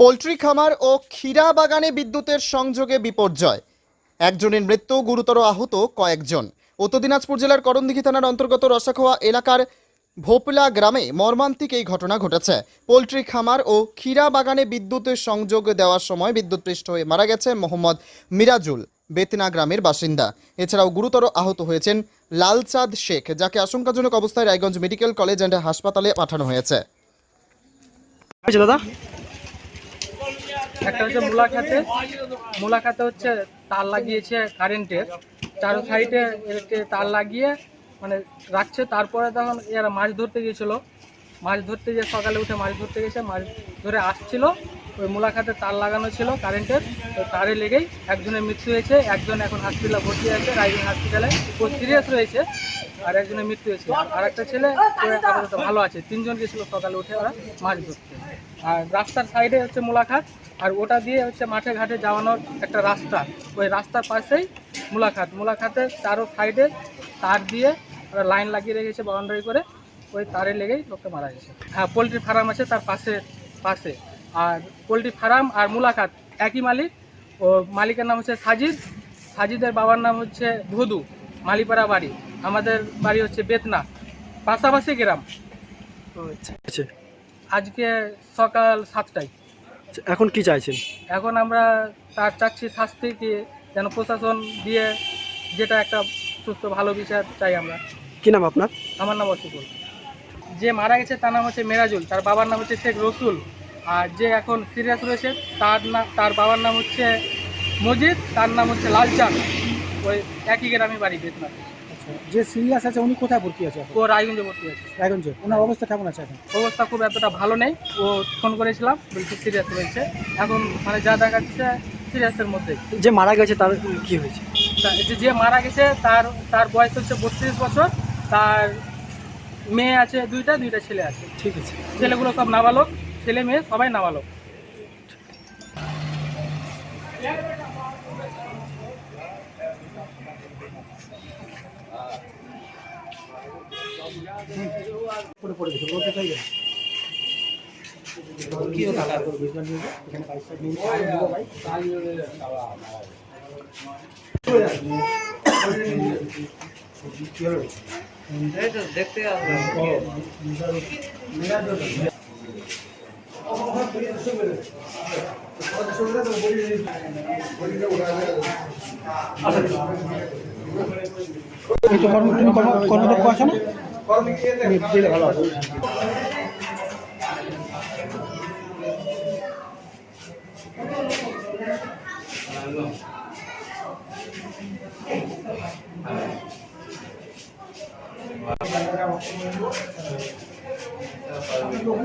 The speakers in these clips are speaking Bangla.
পোলট্রি খামার ও ক্ষীরা বাগানে বিদ্যুতের সংযোগে বিপর্যয়। একজনের মৃত্যু, গুরুতর আহত কয়েকজন। উত্তর দিনাজপুর জেলার করণদিঘি থানার অন্তর্গত রসাখোয়া এলাকার ভোপলা গ্রামে মর্মান্তিক এই ঘটনা ঘটেছে। পোলট্রি খামার ও ক্ষীরা বাগানে বিদ্যুতের সংযোগ দেওয়ার সময় বিদ্যুৎপৃষ্ট হয়ে মারা গেছে মোহাম্মদ মিরাজুল বেতনা গ্রামের বাসিন্দা। এছাড়াও গুরুতর আহত হয়েছেন লালচাঁদ শেখ, যাকে আশঙ্কাজনক অবস্থায় রায়গঞ্জ মেডিকেল কলেজ অ্যান্ড হাসপাতালে পাঠানো হয়েছে দাদা? একটা হচ্ছে মুলাখাতে মুলাখাতে হচ্ছে তার লাগিয়েছে কারেন্টের। চারো সাইডে তার লাগিয়ে মানে রাখছে। তারপরে তখন এরা মাছ ধরতে গিয়েছিল। মাছ ধরতে গিয়ে সকালে উঠে মাছ ধরতে গেছে মাছ ধরে আসছিল। ওই মুলাখাতে তার লাগানো ছিল কারেন্টের। তো তারে লেগেই একজনের মৃত্যু হয়েছে। একজন এখন হসপিটালে ভর্তি আছে রায়গঞ্জ হসপিটালে ও সিরিয়াস রয়েছে। আর একজনের মৃত্যু হয়েছে। আর একটা ছেলে আপাতত ভালো আছে। তিনজন গেছিল সকালে উঠে ওরা মাছ ধরতে। আর রাস্তার সাইডে হচ্ছে মুলাখাত আর ওটা দিয়ে হচ্ছে মাঠে ঘাটে যাওয়ানোর একটা রাস্তা। ওই রাস্তার পাশেই মুলাখাত। মুলাখাতের চারো সাইডে তার দিয়ে লাইন লাগিয়ে রেখেছে বাউন্ডারি করে। ওই তারে লেগেই লোকটা মারা গেছে। হ্যাঁ পোলট্রি ফার্ম আছে তার পাশে পাশে। আর পোলট্রি ফার্ম আর মুলাখাত একই মালিক। ও মালিকের নাম হচ্ছে সাজিদ। সাজিদের বাবার নাম হচ্ছে ধুদু মালিপাড়া বাড়ি। আমাদের বাড়ি হচ্ছে বেতনা পাশাপাশি গ্রাম। আচ্ছা। আজকে সকাল সাতটায়। এখন কি চাইছেন? এখন আমরা তার চাচ্ছি শাস্তি দিয়ে যেন প্রশাসন দিয়ে যেটা একটা সুস্থ ভালো বিচার চাই আমরা। কি নাম আপনার? আমার নাম অসুকুল যে মারা গেছে তার নাম হচ্ছে মেরাজুল তার বাবার নাম হচ্ছে শেখ রসুল। আর যে এখন সিরিয়াস রয়েছে তার নাম তার বাবার নাম হচ্ছে মজিদ তার নাম হচ্ছে লালচাঁদ। ওই একই গ্রামে বাড়ি বেতনাথ আচ্ছা যে সিরিয়াস আছে উনি কোথায় ভর্তি আছে ও রায়গঞ্জে ভর্তি আছে। রায়গঞ্জে। ওনার অবস্থা কেমন আছে এখন? অবস্থা খুব এতটা ভালো নেই। ও ফোন করেছিলাম বলছে সিরিয়াস রয়েছে। এখন মানে যা দেখাচ্ছে সিরিয়াসের মধ্যে। যে মারা গেছে তার কি হয়েছে? যে মারা গেছে তার তার বয়স হচ্ছে বত্রিশ বছর। তার মেয়ে আছে দুইটা দুইটা ছেলে আছে। ঠিক আছে। ছেলেগুলো সব নাবালক ছেলে মেয়ে সবাই নাবালক। তো কর্ম তুমি কর্ম কর্মদক্ষ আছো না? ভালো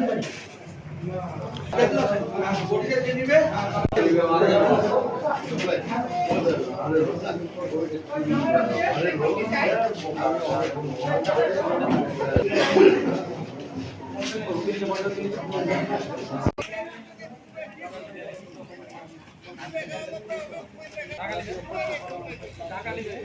Thank you. টাকা লিখে টাকা লিখে।